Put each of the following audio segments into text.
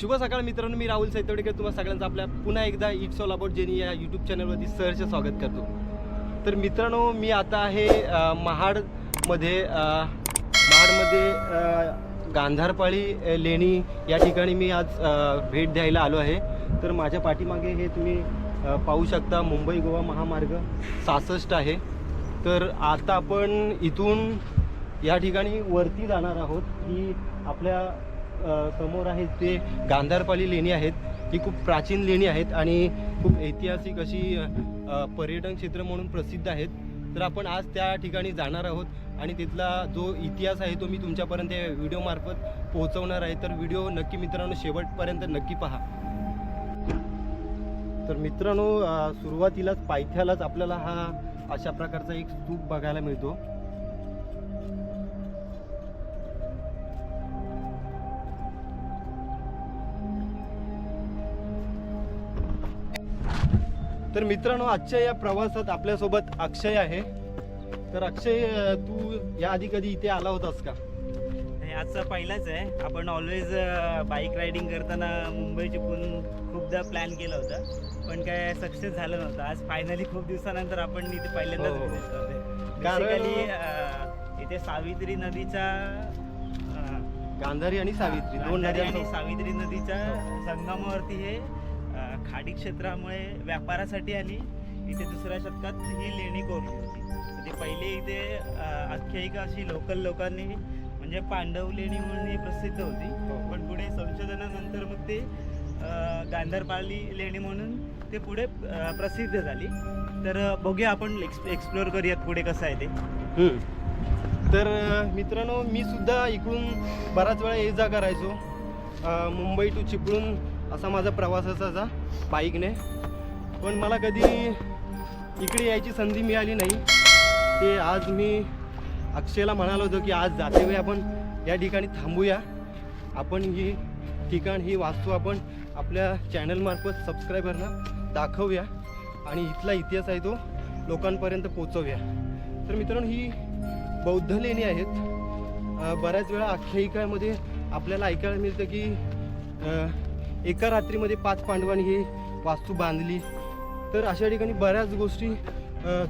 शुभ सकाळ मित्रांनो मी राहुल सैतवडेकर तुम्हा सगळ्यांचं आपल्या पुन्हा एकदा इट्स ऑल अबाउट जेनी या यूट्यूब चॅनलवरती सहर्ष स्वागत करतो. तर मित्रांनो मी आता आहे महाडमध्ये महाडमध्ये गांधारपाळी लेणी या ठिकाणी मी आज भेट द्यायला आलो आहे. तर माझ्या पाठीमागे हे तुम्ही पाहू शकता मुंबई गोवा महामार्ग सहासष्ट आहे. तर आता आपण इथून या ठिकाणी वरती जाणार आहोत की आपल्या समोर आहेत ते गांधारपाली लेणी आहेत. ही खूप प्राचीन लेणी आहेत आणि खूप ऐतिहासिक अशी पर्यटन क्षेत्र म्हणून प्रसिद्ध आहेत. तर आपण आज त्या ठिकाणी जाणार आहोत आणि तिथला जो इतिहास आहे तो मी तुमच्यापर्यंत या व्हिडिओमार्फत पोहोचवणार आहे. तर व्हिडिओ नक्की मित्रांनो शेवटपर्यंत नक्की पहा. तर मित्रांनो सुरुवातीलाच पायथ्यालाच आपल्याला हा अशा प्रकारचा एक स्तूप बघायला मिळतो. तर मित्रांनो आजच्या या प्रवासात आपल्यासोबत अक्षय आहे. तर अक्षय तू याआधी कधी इथे आला होतास का? हे आजचा पहिलाच आहे. आपण ऑलवेज बाईक रायडिंग करताना मुंबई चिपून खूपदा प्लॅन केला होता. पण काय सक्सेस झालं नव्हतं. आज फायनली खूप दिवसानंतर आपण इथे पहिल्यांदाच हो. करतोय कारण- बेसिकली इथे सावित्री नदीच्या अं, गांधारी आणि सावित्री दोन गांधारी आणि सावित्री नदीच्या संगमावरती हे खाडी क्षेत्रामुळे व्यापारासाठी आणि इथे दुसऱ्या शतकात ही लेणी कोरली होती. ती पहिले इथे आख्यायिका अशी लोकल लोकांनी म्हणजे पांडव लेणी म्हणून ही प्रसिद्ध होती. हो. पण पुढे संशोधनानंतर मग ते गांधारपाली लेणी म्हणून ते पुढे प्रसिद्ध झाली. तर बघूया आपण एक्सप्लोअर करूयात पुढे कसं आहे ते. तर मित्रांनो मी सुद्धा इकडून बराच वेळा ये जा करायचो मुंबई टू चिपळूण असा माझा प्रवास असायचा बाईकने. पण मला कधी इकडे यायची संधी मिळाली नाही. ते आज मी अक्षयला म्हणालो होतो की आज जाते वेळी आपण. या ठिकाणी थांबूया. आपण ही ठिकाण ही वास्तू आपण आपल्या चॅनलमार्फत सबस्क्रायबरना दाखवूया. आणि इथला इतिहास आहे तो लोकांपर्यंत पोचवूया तर मित्रांनो ही बौद्ध लेणी आहेत. बऱ्याच वेळा आख्यायिकामध्ये आपल्याला ऐकायला मिळतं की एका रात्रीमध्ये पाच पांडवांनी ही वास्तू बांधली. तर अशा ठिकाणी बऱ्याच गोष्टी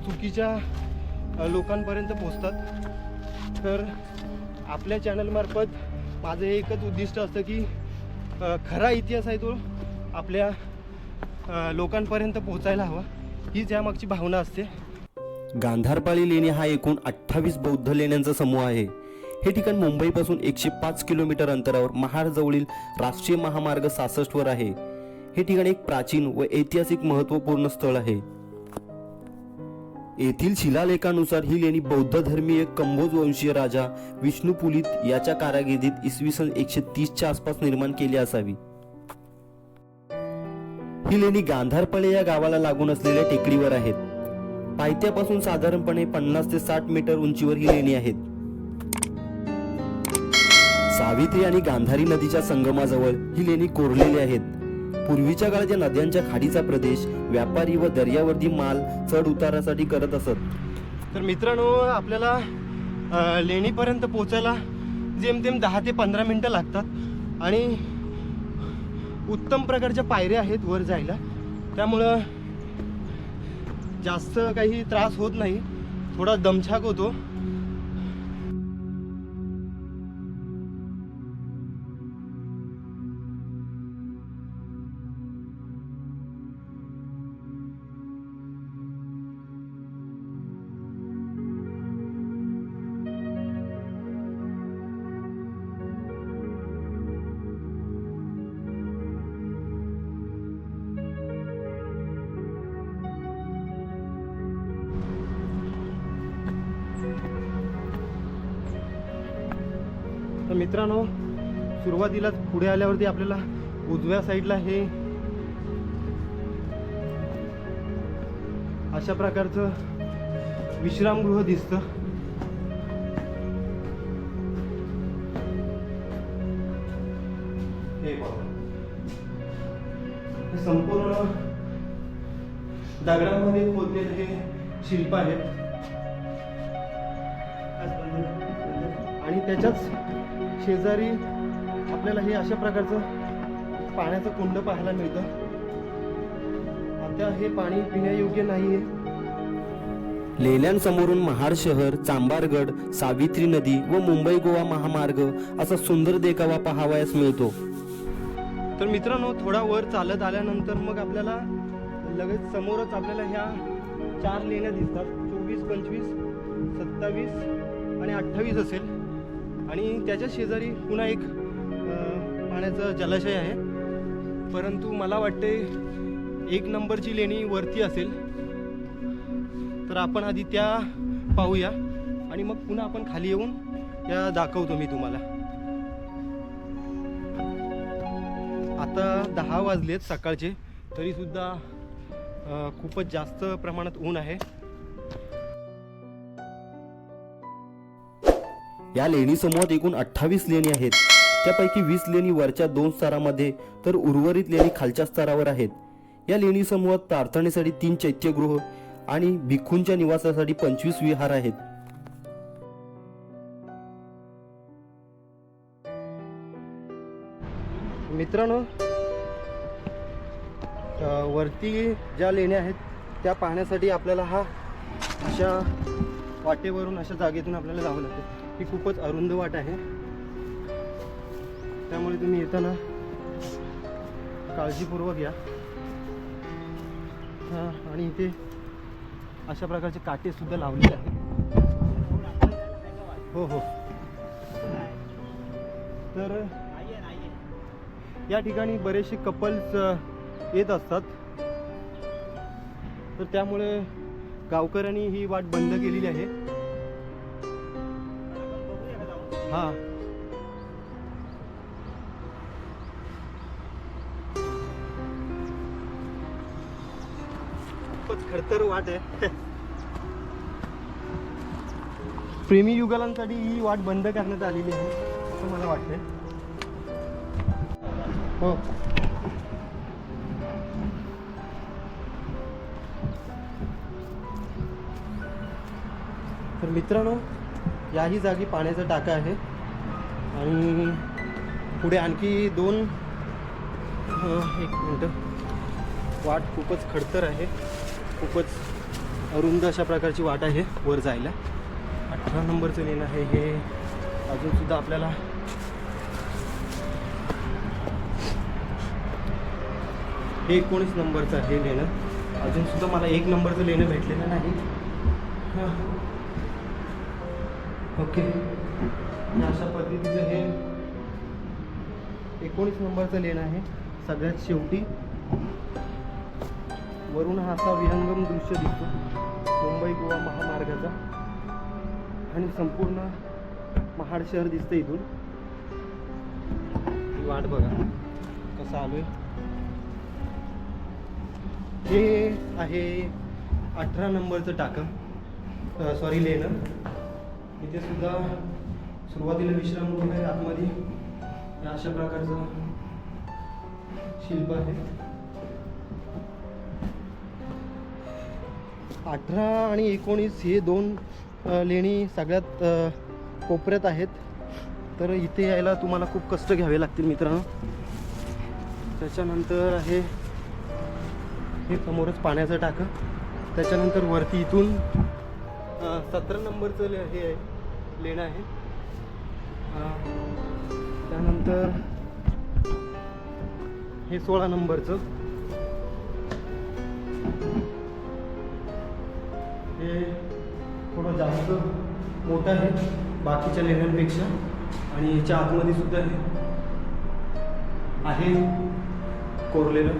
चुकीच्या लोकांपर्यंत पोचतात तर आपल्या चॅनलमार्फत माझं हे एकच उद्दिष्ट असतं की खरा इतिहास आहे तो आपल्या लोकांपर्यंत पोहोचायला हवा. हीच यामागची भावना असते. गांधारपाळी लेणी हा एकूण अठ्ठावीस बौद्ध लेण्यांचा समूह आहे. हे ठिकाण मुंबईपासून एकशे पाच किलोमीटर अंतरावर महाडजवळील राष्ट्रीय महामार्ग सासष्टवर आहे. हे ठिकाण एक प्राचीन व ऐतिहासिक महत्त्वपूर्ण स्थळ आहे. येथील शिलालेखानुसार ही लेणी बौद्ध धर्मीय कंबोज वंशीय राजा विष्णुपुलित याच्या कारागिरीत इसवी सन एकशे तीसच्या आसपास निर्माण केली असावी. ही लेणी गांधारपळे या गावाला लागून असलेल्या टेकडीवर आहेत. पायथ्यापासून साधारणपणे पन्नास ते साठ मीटर उंचीवर ही लेणी आहेत. सावित्री आणि गांधारी नदीच्या संगमाजवळ ही लेणी कोरलेली आहेत. पूर्वीच्या काळात या नद्यांच्या खाडीचा प्रदेश व्यापारी व दर्यावरती माल चढ उतारासाठी करत असत. तर मित्रांनो आपल्याला लेणीपर्यंत पोचायला जेमतेम दहा ते पंधरा मिनटं लागतात आणि उत्तम प्रकारच्या पायऱ्या आहेत वर जायला. त्यामुळं जास्त काही त्रास होत नाही. थोडा दमछाक होतो. मित्रांनो सुरुवातीलाच पुढे आल्यावरती आपल्याला उजव्या साईडला हे अशा प्रकारचं विश्रामगृह दिसतं. हे संपूर्ण दगडामध्ये खोदलेलं हे शिल्प आहेत. आणि त्याच्याच शेजारी आपल्याला हे अशा प्रकारचं पाण्याचं कुंड पाहायला मिळतं. आता हे पाणी पिण्यायोग्य नाही आहे लेण्यांसमोरून महाड शहर चांबारगड सावित्री नदी व मुंबई गोवा महामार्ग असा सुंदर देखावा पाहावयास मिळतो. तर मित्रांनो थोडा वर चालत आल्यानंतर मग आपल्याला लगेच समोरच आपल्याला ह्या चार लेण्या दिसतात. चोवीस पंचवीस सत्तावीस आणि अठ्ठावीस असेल. आणि त्याच्या शेजारी पुन्हा एक पाण्याचा जलाशय आहे. परंतु मला वाटते एक नंबरची लेणी वरती असेल. तर आपण आधी त्या पाहूया आणि मग पुन्हा आपण खाली येऊन त्या दाखवतो मी तुम्हाला. आता दहा वाजलेत सकाळचे तरीसुद्धा खूपच जास्त प्रमाणात ऊन आहे. या लेणी समूहात एकूण अठ्ठावीस लेणी आहेत. त्यापैकी वीस लेणी वरच्या दोन स्तरामध्ये तर उर्वरित लेणी खालच्या स्तरावर आहेत. या लेणी समूहात प्रार्थनेसाठी तीन चैत्यगृह आणि भिक्खूंच्या निवासासाठी पंचवीस विहार आहेत. मित्रांनो वरती ज्या लेण्या आहेत त्या पाहण्यासाठी आपल्याला हा अशा वाटेवरून अशा जागेतून आपल्याला जावं लागतं. ही खूपच अरुंद वाट आहे. त्यामुळे तुम्ही येताना काळजीपूर्वक या. हां आणि इथे अशा प्रकारचे काटेसुद्धा लावलेले आहेत. हो हो. तर या ठिकाणी बरेचसे कपल्स येत असतात. तर त्यामुळे गावकऱ्यांनी ही वाट बंद केलेली आहे. हा. खूपच खडतर वाट आहे. प्रेमी युगलांसाठी ही वाट बंद करण्यात आलेली आहे असं मला वाटतंय. हो. तर मित्रांनो याही जागी पाण्याचा टाका आहे. आणि पुढे आणखी दोन एक मिनटं. वाट खूपच खडतर आहे. खूपच अरुंद अशा प्रकारची वाट आहे वर जायला. अठरा नंबरचं लेन आहे हे. अजूनसुद्धा आपल्याला हे एकोणीस नंबरचं आहे लेणं अजूनसुद्धा मला एक नंबरचं लेणं भेटलेलं नाही. हां. ओके. अशा पद्धतीचं हे एकोणीस नंबरचं लेणं आहे. सगळ्यात शेवटी. वरून हा असा विहंगम दृश्य दिसतो. मुंबई गोवा महामार्गाचा. आणि संपूर्ण महाड शहर दिसतं इथून. वाट बघा. कसं आलोय. हे आहे अठरा नंबरचं टाकं. सॉरी लेणं. इथे सुद्धा सुरुवातीला विश्रामगृह आहे आतमध्ये. अशा प्रकारचं शिल्प आहे. अठरा आणि एकोणीस हे दोन लेणी सगळ्यात कोपऱ्यात आहेत. तर इथे यायला तुम्हाला खूप कष्ट घ्यावे लागतील मित्रांनो. त्याच्यानंतर आहे हे समोरच पाण्याचं टाकं. त्याच्यानंतर वरती इथून सतरा नंबरचं ले हे आहे लेणं आहे. त्यानंतर हे सोळा नंबरचं. हे थोडं जास्त मोठं आहे बाकीच्या लेण्यांपेक्षा. आणि याच्या आतमध्ये सुद्धा हे आहे कोरलेलं.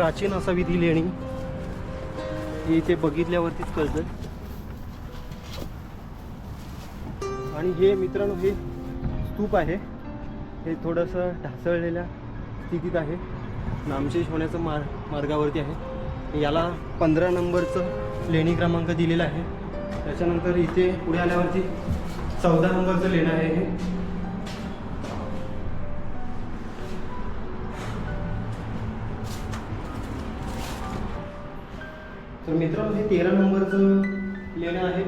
प्राचीन असावी ती लेणी. ही इथे बघितल्यावरतीच कळतं. आणि हे मित्रांनो हे स्तूप आहे. हे थोडंसं ढासळलेल्या स्थितीत आहे. नामशेष होण्याचं मार मार्गावरती आहे. याला पंधरा नंबरचं लेणी क्रमांक दिलेला आहे. त्याच्यानंतर इथे पुढे आल्यावरती चौदा नंबरचं लेणं आहे हे. तर मित्रांनो हे तेरा नंबरचं लेणं आहे.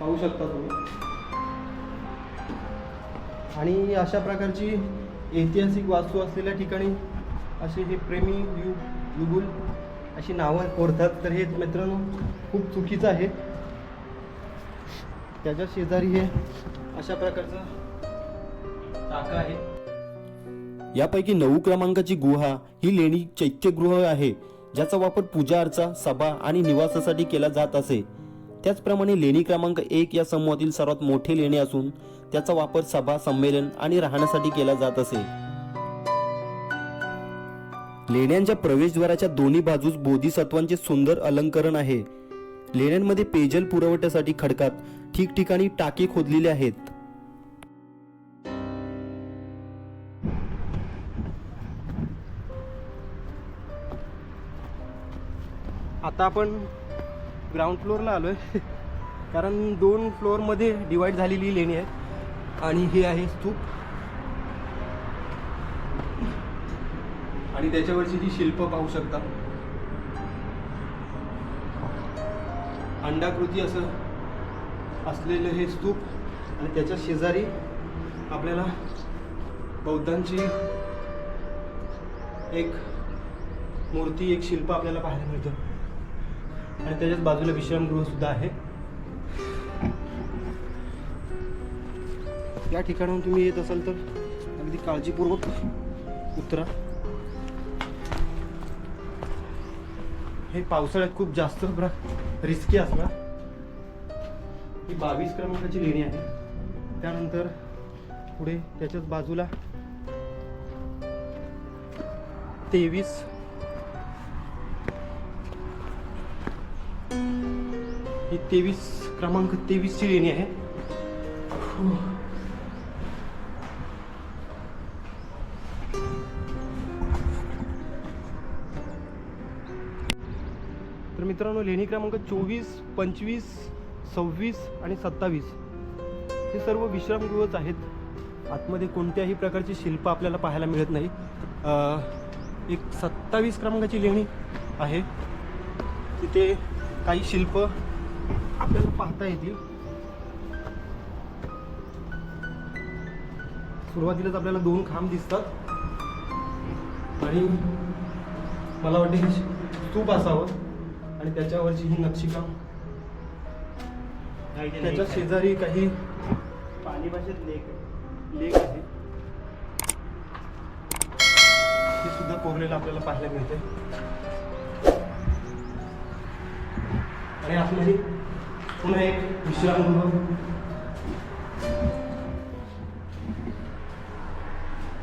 पाहू शकता तुम्ही. आणि अशा प्रकारची ऐतिहासिक वास्तू असलेल्या ठिकाणी असे हे प्रेमी यु युगुल अशी नावं कोरतात. तर हे मित्रांनो खूप चुकीचं आहे. त्याच्या शेजारी हे अशा प्रकारचं टाका आहे. यापैकी नऊ क्रमांकाची गुहा ही लेणी चैत्यगृह आहे. ज्याचा वापर पूजा अर्चा सभा आणि निवासासाठी केला जात असे. त्याचप्रमाणे लेणी क्रमांक एक या समूहातील सर्वात मोठे लेणे असून त्याचा वापर सभा संमेलन आणि राहण्यासाठी केला जात असे. लेण्यांच्या प्रवेशद्वाराच्या दोन्ही बाजूस बोधिसत्वांचे सुंदर अलंकरण आहे. लेण्यांमध्ये पेयजल पुरवठ्यासाठी खडकात ठिकठिकाणी टाके खोदलेले आहेत. आता आपण ग्राउंड फ्लोअरला आलो आहे कारण दोन फ्लोअरमध्ये डिवाईड झालेली लेणी आहे आणि हे आहे स्तूप. आणि त्याच्यावरची ही शिल्प पाहू शकता. अंडाकृती असं असलेलं हे स्तूप. आणि त्याच्या शेजारी आपल्याला बौद्धांची एक मूर्ती एक शिल्प आपल्याला पाहायला मिळतं. आणि त्याच्याच बाजूला विश्रामगृह सुद्धा आहे. या ठिकाणाहून तुम्ही येत असाल तर अगदी काळजीपूर्वक उतरा. हे पावसाळ्यात खूप जास्त रिस्की असणार. ही बावीस क्रमांकाची लेणी आहे. त्यानंतर पुढे त्याच्याच बाजूला तेवीस ही तेवीस क्रमांक तेवीसची लेणी आहे. तर मित्रांनो लेणी क्रमांक चोवीस पंचवीस सव्वीस आणि सत्तावीस हे सर्व विश्रामगृहच आहेत. आतमध्ये कोणत्याही प्रकारची शिल्प आपल्याला पाहायला मिळत नाही. एक सत्तावीस क्रमांकाची लेणी आहे. तिथे काही शिल्प आपल्याला पाहता येतील. सुरुवातीलाच आपल्याला दोन खांब दिसतात. आणि मला वाटते हे स्तूप असावं. आणि त्याच्यावरची ही नक्षीकाम त्याच्या शेजारी काही पाणी भाषेत लेख लेख आहे. हे सुद्धा कोरलेलं आपल्याला पाहायला मिळते आणि आतमध्ये पुन्हा एक विश्रामगृह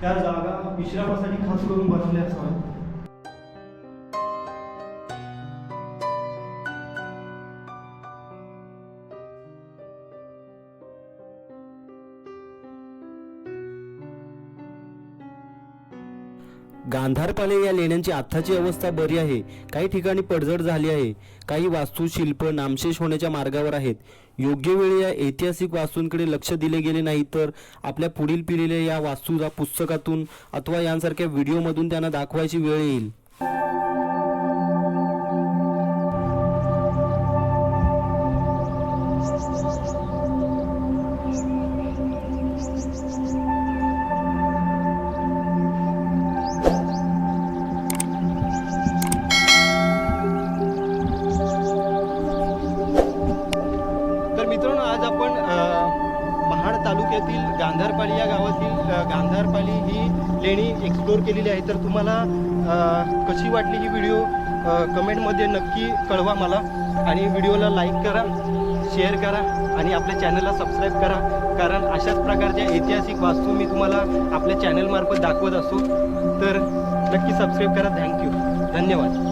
त्या जागा विश्रामासाठी खास करून बनवल्या असाव्यात गांधारपाले या लेण्यांची आत्ताची अवस्था बरी आहे. काही ठिकाणी पडझड झाली आहे. काही वास्तुशिल्प नामशेष होण्याच्या मार्गावर आहेत. योग्य वेळी या ऐतिहासिक वास्तूंकडे लक्ष दिले गेले नाही तर आपल्या पुढील पिढीला या वास्तूला पुस्तकातून अथवा यांसारख्या व्हिडिओमधून त्यांना दाखवायची वेळ येईल. मित्रांनो आज आपण महाड तालुक्यातील गांधारपाली या गावातील गांधारपाली ही लेणी एक्सप्लोर केलेली आहे. तर तुम्हाला कशी वाटली ही व्हिडिओ कमेंटमध्ये नक्की कळवा मला. आणि व्हिडिओला लाईक करा शेअर करा आणि आपल्या चॅनलला सबस्क्राईब करा. कारण अशाच प्रकारच्या ऐतिहासिक वास्तू मी तुम्हाला आपल्या चॅनलमार्फत दाखवत असतो तर नक्की सबस्क्राईब करा. थँक्यू धन्यवाद.